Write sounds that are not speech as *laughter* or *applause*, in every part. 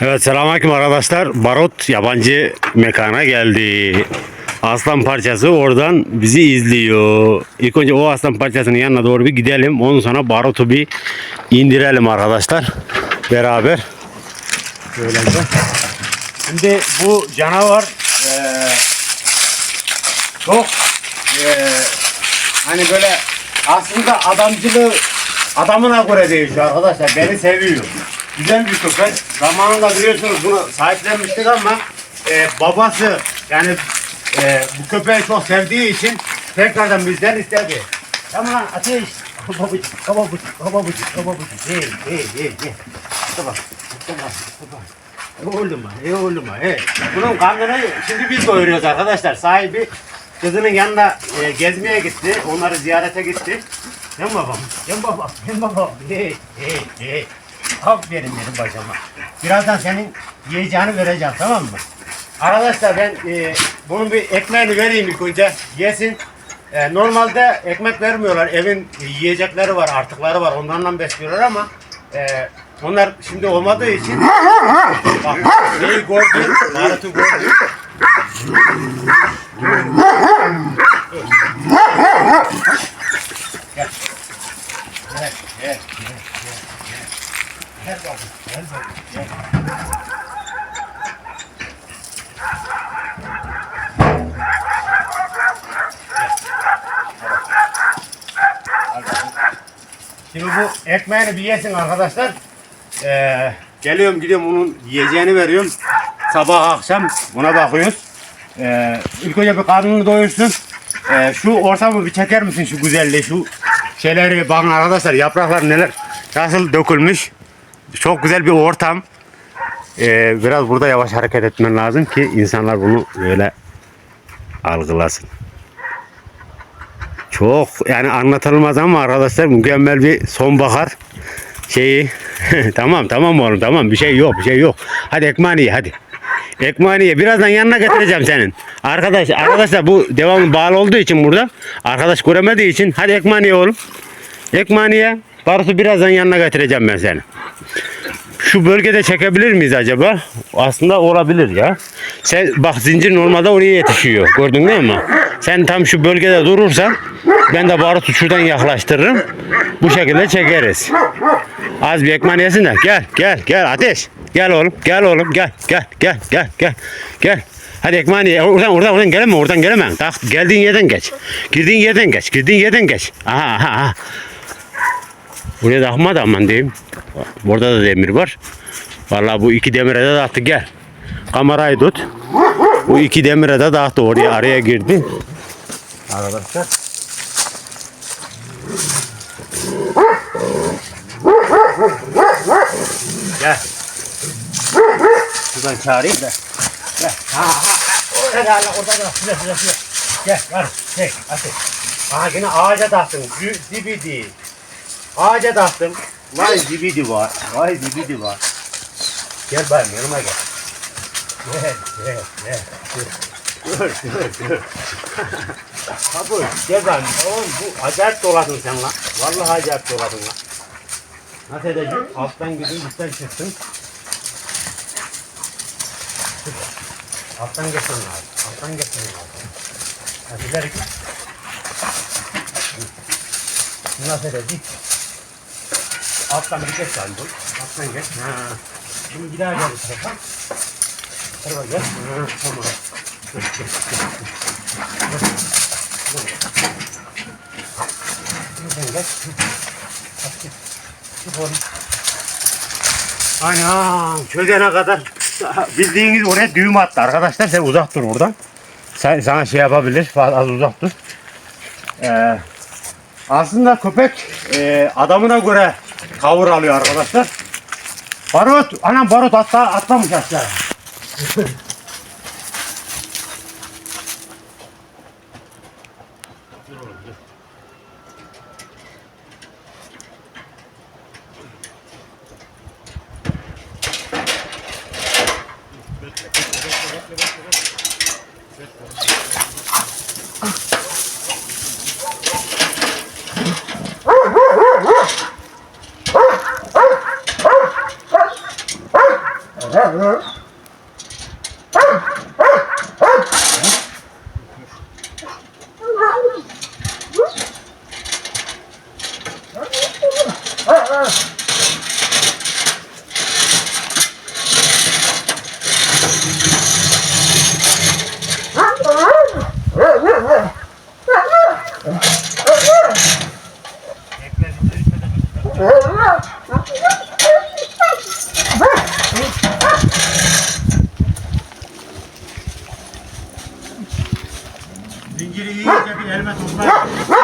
Evet selamünaleyküm arkadaşlar. Barot yabancı mekana geldi. Aslan parçası oradan bizi izliyor. İlk önce o aslan parçasının yanına doğru bir gidelim. Ondan sonra Barot'u bir indirelim arkadaşlar. Beraber. Böylece. Şimdi bu canavar eee, çok eee, hani böyle aslında adamcılığı adamına göre değişiyor arkadaşlar. Beni seviyor. Güzel bir köpek. Zamanında biliyorsunuz bunu sahiplenmiştik ama e, babası yani e, bu köpeği çok sevdiği için tekrardan bizden istedi. Tamam lan ateş. Babucuk, babucuk, babucuk, babucuk. Hey, hey, hey, hey. Tamam, tamam, tamam. Oğlum ha, ey oğlum ha, ey. Bunun karnını şimdi biz doyuruyoruz arkadaşlar. Sahibi kızının yanına e, gezmeye gitti. Onları ziyarete gitti. Gel babam, gel babam, gel babam. Hey, hey, hey. Aferin benim bacama. Birazdan senin yiyeceğini vereceğim tamam mı? Arkadaşlar ben e, bunun bir ekmeğini vereyim ilk önce. Yesin. E, normalde ekmek vermiyorlar. Evin yiyecekleri var, artıkları var. Onlarla besliyorlar ama e, onlar şimdi olmadığı için bak neyi. Gel. Gel, gel, gel, gel, gel. Bakayım, gel bakayım, gel. Şimdi bu ekmeğini bir yesin arkadaşlar. Ee, geliyorum gidiyorum onun yiyeceğini veriyorum. Sabah akşam buna bakıyoruz. Ee, ilk önce bir karnını doyursun. Ee, şu ortamı bir çeker misin şu güzelliği şu şeyleri bakın arkadaşlar yapraklar neler nasıl dökülmüş. Çok güzel bir ortam. Ee, biraz burada yavaş hareket etmen lazım ki insanlar bunu böyle algılasın. Çok yani anlatılmaz ama arkadaşlar mükemmel bir sonbahar şeyi. *laughs* tamam tamam oğlum tamam bir şey yok bir şey yok. Hadi ekmeğini ye hadi. Ekmeğini ye. Birazdan yanına getireceğim senin. Arkadaş arkadaşlar bu devamlı bağlı olduğu için burada. Arkadaş göremediği için hadi ekmeğini ye oğlum. Ekmeğini ye. Barut'u birazdan yanına getireceğim ben seni. Şu bölgede çekebilir miyiz acaba? Aslında olabilir ya. Sen bak zincir normalde oraya yetişiyor. Gördün değil mi? Sen tam şu bölgede durursan ben de barutu şuradan yaklaştırırım. Bu şekilde çekeriz. Az bir ekmeğini yesin de. Gel gel gel ateş. Gel oğlum gel oğlum gel gel gel gel gel gel. Hadi ekmeğini ye. Oradan oradan oradan geleme oradan geleme. Tak geldiğin yerden geç. Girdiğin yerden geç. Girdiğin yerden geç. Aha aha aha. Buraya da aman diyeyim. Burada da demir var. Vallahi bu iki demire de dağıttı gel. Kamerayı tut. Bu iki demire de dağıttı oraya araya girdi. Arkadaşlar. Gel. Şuradan çağırayım da. Gel. Ha ha. Orada da orada da. Şurada şurada şurada. Gel var. Çek. Hadi. Aha yine ağaca taktın. Dü- Dibidi. Ağaca taktım. Vay zibidi var. Vay zibidi var. Gel bayım yanıma gel. Gel gel gel. Dur dur dur. Kabul. Gel bayım. Oğlum bu acayip doladın sen lan. Vallahi acayip doladın lan. Nasıl edeceğim? Alttan gidin üstten çıksın. Alttan geçmen lazım. Alttan geçmen lazım. Hadi ileri. Nasıl edeceğim? Alttan bir geç bu. Alttan geç. Ha. Şimdi daha gel bu tarafa. Tarafa gel. Ha, tamam. Geç, geç, geç, sen geç. Hadi git. Çık oğlum. Anam çözene kadar bildiğiniz oraya düğüm attı arkadaşlar sen uzak dur buradan. Sen, sana şey yapabilir az uzak dur. Ee, aslında köpek e, adamına göre tavır alıyor arkadaşlar. Barut, anam barut hatta atlamış aşağı. Zinciri iyice bir elime topla.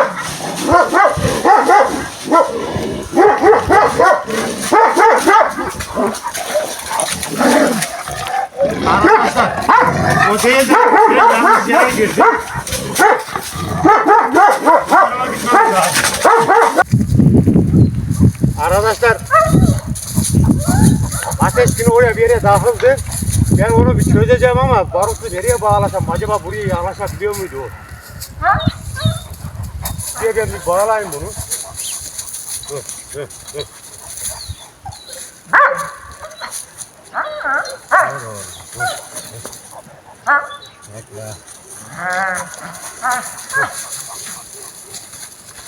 Değil de yanlış yere girdi. Arkadaşlar ateş günü oraya bir yere dağıldı. Ben onu bir çözeceğim ama barutu nereye bağlasam acaba buraya yaklaşabiliyor muydu o? Diye ben bir bağlayayım bunu. Dur, dur, dur. Bekle.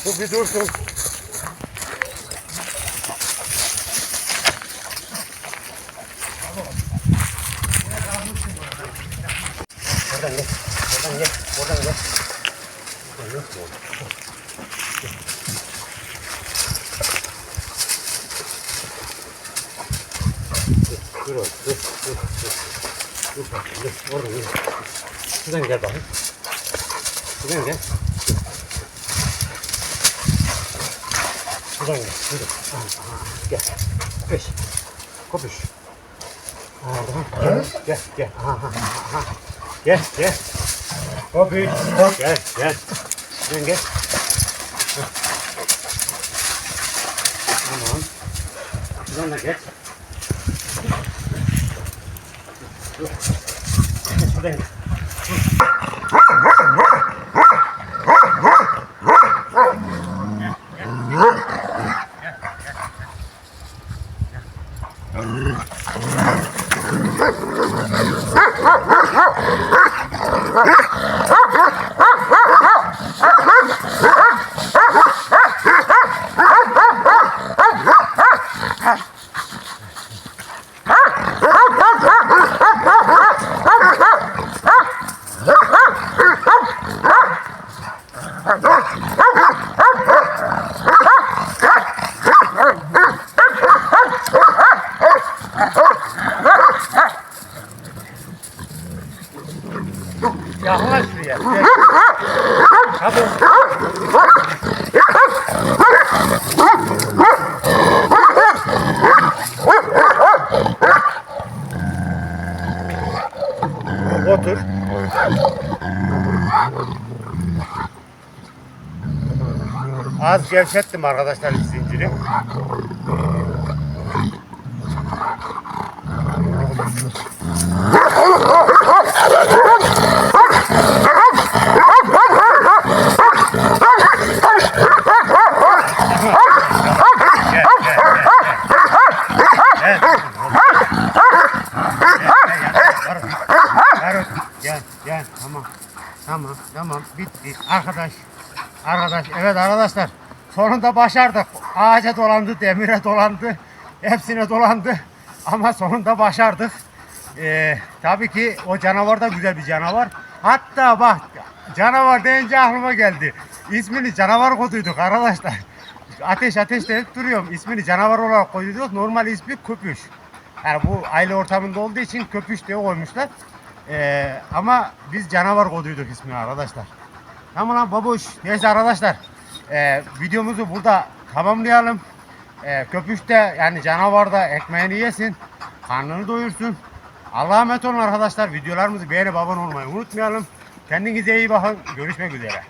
Bu bir dursun. Oradan gel. Oradan gel. Oradan gel. Oradan gel. Dur oğlum, dur, dur, dur. Dur bakayım, dur. Oradan gel. Şuradan gel bakayım. Şuradan gel. Şuradan gel, şuradan. Gel. Kopiş. Aha, gel, gel, gel. Aha, aha, aha. Gel, gel. Kopiş. Gel, gel. Şuradan gel. Tamam. Şuradan da gel. Şuradan gel. Ah! Otur. Az gevşettim arkadaşlar zinciri. Tamam. Tamam tamam bitti. Arkadaş arkadaş evet arkadaşlar sonunda başardık. Ağaca dolandı, demire dolandı, hepsine dolandı ama sonunda başardık. Ee, tabii ki o canavar da güzel bir canavar. Hatta bak canavar deyince aklıma geldi. İsmini canavar koduyduk arkadaşlar. Ateş ateş deyip duruyorum. İsmini canavar olarak koyduk. Normal ismi köpüş. Yani bu aile ortamında olduğu için köpüş diye koymuşlar. Ee, ama biz canavar koduyduk ismini arkadaşlar. Tamam lan babuş. Neyse arkadaşlar. ee, videomuzu burada tamamlayalım. Ee, köpüş de yani canavar da ekmeğini yesin. Karnını doyursun. Allah'a emanet olun arkadaşlar. Videolarımızı beğenip abone olmayı unutmayalım. Kendinize iyi bakın. Görüşmek üzere.